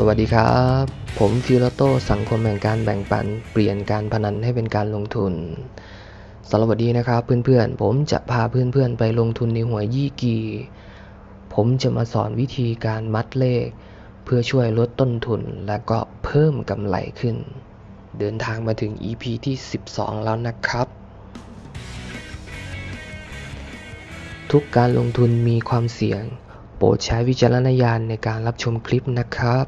สวัสดีครับ ผมฟิลโตสังคมแห่งการแบ่งปัน เปลี่ยนการพนันให้เป็นการลงทุนสวัสดีนะครับเพื่อนๆ ผมจะพาเพื่อนๆ ไปลงทุนในหวยยี่กี ผมจะมาสอนวิธีการมัดเลข เพื่อช่วยลดต้นทุนและก็เพิ่มกำไรขึ้น เดินทางมาถึง EP ที่ 12 แล้วนะครับ ทุกการลงทุนมีความเสี่ยงโปรดใช้วิจารณญาณในการรับชมคลิปนะครับ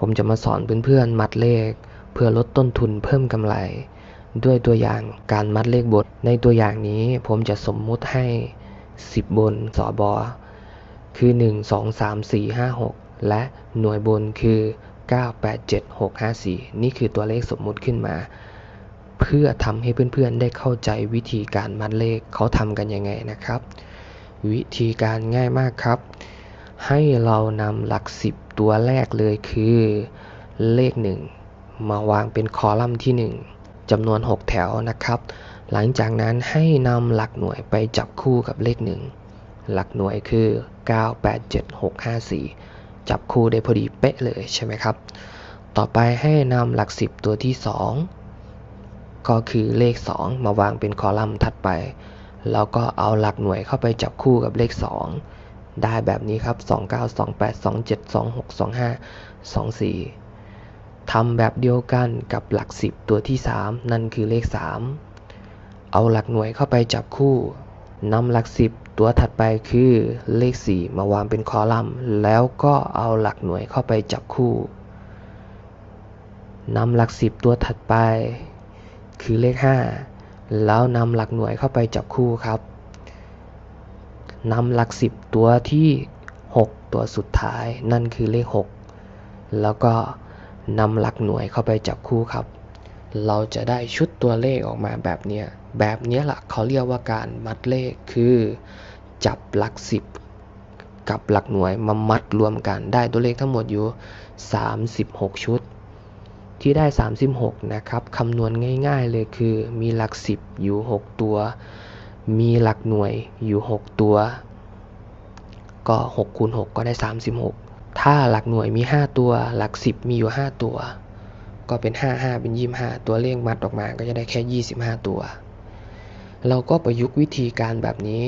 ผมจะมาสอนเพื่อนๆมัดเลข เพื่อลดต้นทุนเพิ่มกำไร ด้วยตัวอย่างการมัดเลขบท ในตัวอย่างนี้ผมจะสมมุติให้ 10 บนสอบอคือ 1 2 3 4 5 6 และหน่วยบนคือ 9 8 7 6 5 4 นี่คือตัวเลขสมมุติขึ้นมา เพื่อทำให้เพื่อนๆได้เข้าใจวิธีการมัดเลขเขาทำกันยังไงนะครับ วิธีการง่ายมากครับ ให้เรานำหลักสิบ ตัวแรกเลยคือเลข 1 มาวางเป็นคอลัมน์ที่ 1จำนวน 6 แถวนะครับ หลังจากนั้นให้นำหลักหน่วยไปจับคู่กับเลข 1 หลักหน่วยคือ 9 8 7 6 5 4 จับคู่ได้พอดีเป๊ะเลยใช่ไหมครับ ต่อไปให้นำหลักสิบตัวที่ 2 ก็คือเลข 2 มาวางเป็นคอลัมน์ถัดไป แล้วก็เอาหลักหน่วยเข้าไปจับคู่กับเลข 2 ได้แบบนี้ครับ 29 28 27 26 25 24ทำแบบเดียวกันกับหลัก 10 ตัวที่ 3 นั่นคือเลข 3 เอาหลักหน่วยเข้าไปจับคู่นำหลัก 10 ตัวถัดไปคือเลข 4 มาวางเป็นคอลัมน์ แล้วก็เอาหลักหน่วยเข้าไปจับคู่นำหลัก 10 ตัวถัดไป คือเลข 5 แล้วนำหลักหน่วยเข้าไปจับคู่ครับ นำหลัก10ตัวที่ 6 ตัวสุดท้ายนั่นคือเลข 6 แล้วก็นำหลักหน่วยเข้าไปจับคู่ครับ เราจะได้ชุดตัวเลขออกมาแบบเนี้ยแบบเนี้ยแหละเขาเรียกว่าการมัดเลขคือจับหลัก10กับหลักหน่วยมามัดรวมกันได้ตัวเลขทั้งหมดอยู่ 36 ชุด ที่ได้ 36 นะครับคำนวณง่ายๆเลยคือมีหลัก 10 อยู่ 6 ตัว มีหลักหน่วยอยู่ 6 ตัว ก็6คูณ6ก็ได้ 36 ถ้าหลักหน่วยมี 5 ตัว หลัก 10 มีอยู่ 5 ตัว ก็เป็น 5 5 เป็น 25 ตัวเลขมัดออกมาก็จะได้แค่ 25 ตัว เราก็ประยุกต์วิธีการแบบนี้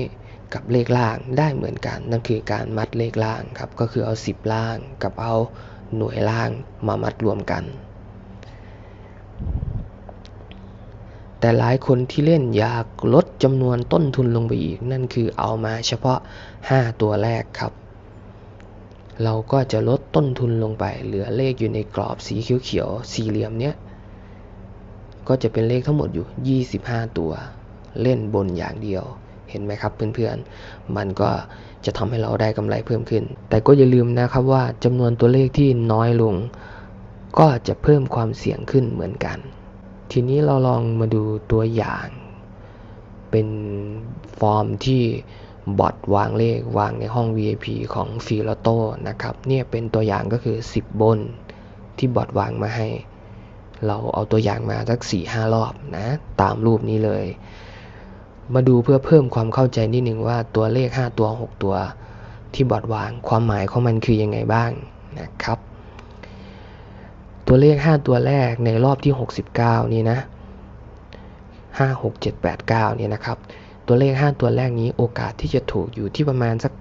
กับเลขล่างได้เหมือนกัน นั่นคือการมัดเลขล่างครับ ก็คือเอา 10 ล่างกับเอาหน่วยล่างมามัดรวมกัน แต่หลายคนที่เล่นอยากลดจำนวนต้นทุนลงไปอีก นั่นคือเอามาเฉพาะ 5 ตัวแรกครับ เราก็จะลดต้นทุนลงไป เหลือเลขอยู่ในกรอบสีเขียวๆสี่เหลี่ยมเนี้ยก็จะเป็นเลขทั้งหมดอยู่ 25 ตัว เล่นบนอย่างเดียวเห็นไหมครับเพื่อนๆ มันก็จะทำให้เราได้กำไรเพิ่มขึ้น แต่ก็อย่าลืมนะครับว่าจำนวนตัวเลขที่น้อยลง ก็จะเพิ่มความเสี่ยงขึ้นเหมือนกัน ทีนี้เราลองมาดูตัวอย่าง เป็นฟอร์มที่บอทวางเลขวางในห้อง VIP ของฟีลโตนะครับเนี่ยเป็นตัวอย่างก็คือ 10 บนที่บอทวางมาให้ เราเอาตัวอย่างมาสัก4-5 รอบนะ ตามรูปนี้เลย มาดูเพื่อเพิ่มความเข้าใจนิดหนึ่งว่าตัวเลข 5 ตัว 6 ตัวที่บอทวางความหมายของมันคือยังไงบ้างนะครับ ตัวเลข 5 ตัวแรกในรอบที่ 69 นี่นะ 5 6 7 8 9 เนี่ยนะครับ ตัวเลข 5 ตัวแรกนี้โอกาสที่จะถูกอยู่ที่ประมาณสัก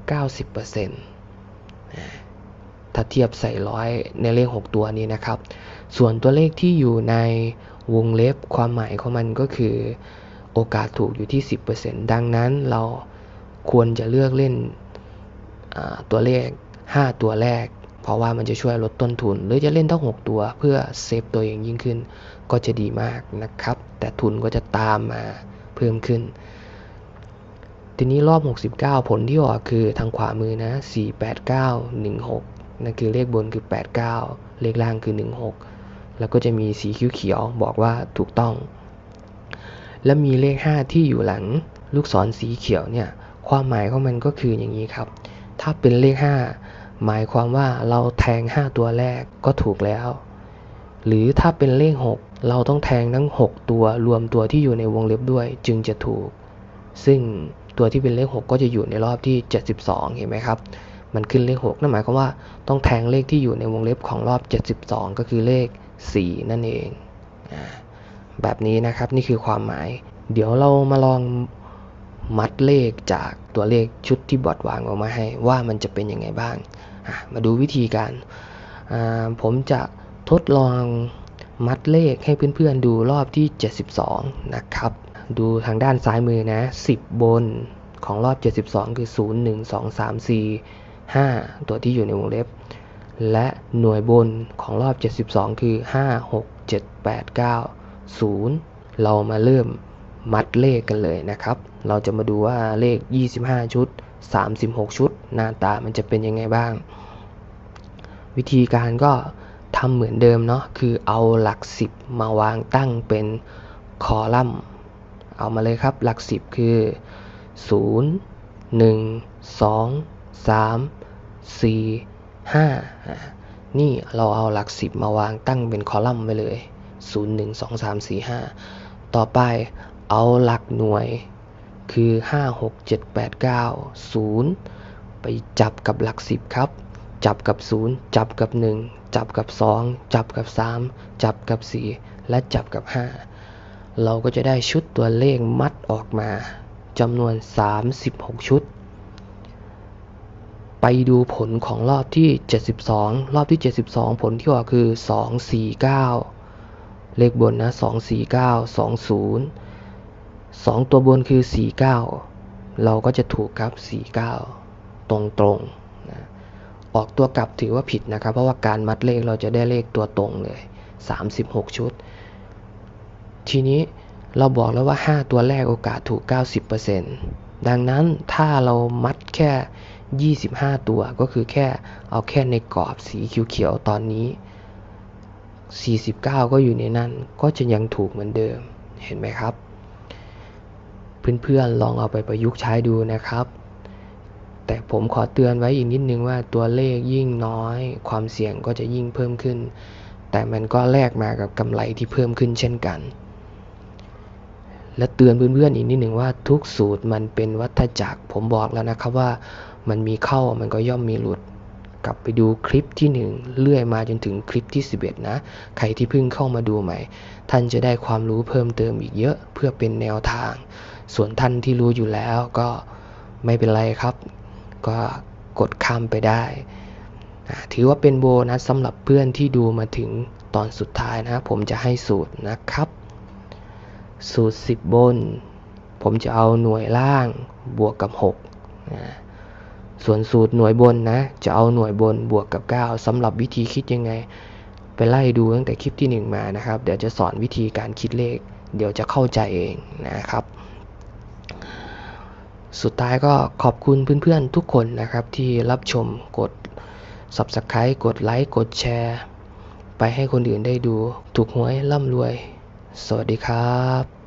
90%ถ้าเทียบใส่ร้อยในเลข 6 ตัวนี้นะครับ ส่วนตัวเลขที่อยู่ในวงเล็บความหมายของมันก็คือ โอกาสถูกอยู่ที่ 10%ดังนั้นเราควรจะเลือกเล่นตัวเลข 5 ตัวแรก เพราะว่ามันจะช่วยลดต้นทุน หรือจะเล่นทั้ง 6 ตัวเพื่อเซฟตัวเองยิ่งขึ้น ก็จะดีมากนะครับ แต่ทุนก็จะตามมาเพิ่มขึ้น ทีนี้รอบ 69 ผลที่ออกคือทางขวามือนะ 489 16 นั่นคือเลขบนคือ 89 เลขล่างคือ 16 แล้วก็จะมีสีเขียวๆบอกว่าถูกต้อง และมีเลข 5 ที่อยู่หลังลูกศรสีเขียวเนี่ยความหมายของมันก็คืออย่างนี้ครับ ถ้าเป็นเลข 5 หมายความว่าเราแทง 5 ตัวแรกก็ถูกแล้ว หรือถ้าเป็นเลข 6 เราต้องแทงทั้ง 6 ตัวรวมตัวที่อยู่ในวงเล็บด้วยจึงจะถูก ซึ่งตัวที่เป็นเลข 6 ก็จะอยู่ในรอบที่ 72 เห็นไหมครับ มันขึ้นเลข 6 นั่นหมายความว่าต้องแทงเลขที่อยู่ในวงเล็บของรอบ 72 ก็คือเลข 4 นั่นเองอแบบนี้นะครับนี่คือความหมาย เดี๋ยวเรามาลองมัดเลขจากตัวเลขชุดที่บอดวางออกมาให้ว่ามันจะเป็นยังไงบ้าง มาดูวิธีการ ผมจะทดลองมัดเลขให้เพื่อนๆดูรอบที่ 72 นะครับ ดูทางด้านซ้ายมือนะ 10 บนของรอบ 72 คือ 0 1 2 3 4 5 ตัวที่อยู่ในวงเล็บ และหน่วยบนของรอบ 72 คือ 5 6 7 8 9 0 เรามาเริ่มมัดเลขกันเลยนะครับ เราจะมาดูว่าเลข 25 ชุด 36 ชุด หน้าตามันจะเป็นยังไงบ้าง วิธีการก็ทำเหมือนเดิมเนาะคือเอาหลัก 10 มาวางตั้งเป็นคอลัมน์ เอามาเลยครับ หลัก 10 คือ 0 1 2 3 4 5 นี่เราเอาหลัก 10 มาวางตั้งเป็นคอลัมน์ไปเลย 0 1 2 3 4 5 ต่อไปเอาหลักหน่วย คือ 5 6 7 8 9 0 ไปจับกับหลัก 10 ครับ จับกับ 0 จับกับ 1 จับกับ 2 จับกับ 3 จับกับ 4 และจับกับ 5 เราก็จะได้ชุดตัวเลขมัดออกมาจำนวน 36 ชุด ไปดูผลของรอบที่ 72 รอบที่ 72 ผลที่ออกคือ 249 เลขบนนะ 249 20 2 ตัวบนคือ 49 เราก็จะถูกครับ 49 ตรงตรงๆนะออกตัวกลับถือว่าผิดนะครับ เพราะว่าการมัดเลขเราจะได้เลขตัวตรงเลย 36 ชุด ทีนี้เราบอกแล้วว่า 5 ตัวแรกโอกาสถูก 90%ดังนั้นถ้าเรามัดแค่ 25 ตัวก็คือแค่เอาแค่ในกรอบสีเขียวๆตอนนี้ 49 ก็อยู่ในนั้นก็จะยังถูกเหมือนเดิมเห็นไหมครับ เพื่อนๆลองเอาไปประยุกต์ใช้ดูนะครับ แต่ผมขอเตือนไว้อีกนิดนึงว่าตัวเลขยิ่งน้อย ความเสี่ยงก็จะยิ่งเพิ่มขึ้น แต่มันก็แลกมากับกำไรที่เพิ่มขึ้นเช่นกัน และเตือนเพื่อนๆอีกนิดหนึ่งว่าทุกสูตรมันเป็นวัฏจักร ผมบอกแล้วนะครับว่ามันมีเข้ามันก็ย่อมมีหลุด กลับไปดูคลิปที่ 1 เลื่อยมาจนถึงคลิปที่ 11 นะ ใครที่เพิ่งเข้ามาดูใหม่ ท่านจะได้ความรู้เพิ่มเติมอีกเยอะเพื่อเป็นแนวทาง ส่วนท่านที่รู้อยู่แล้วก็ไม่เป็นไรครับ ก็กดข้ามไปได้ ถือว่าเป็นโบนัสสำหรับเพื่อนที่ดูมาถึงตอนสุดท้ายนะ ผมจะให้สูตรนะครับ สูตร 10 บน ผมจะเอาหน่วยล่างบวกกับ6นะ ส่วนสูตรหน่วยบนนะ จะเอาหน่วยบนบวกกับ 9สำหรับวิธีคิดยังไง ไปไล่ดูตั้งแต่คลิปที่ 1 มานะครับ เดี๋ยวจะสอนวิธีการคิดเลข เดี๋ยวจะเข้าใจเองนะครับ สุดท้ายก็ขอบคุณเพื่อนๆทุกคนนะครับ ที่รับชมกด Subscribe กดไลค์กดแชร์ ไปให้คนอื่นได้ดู ถูกหวยร่ำรวย สวัสดีครับ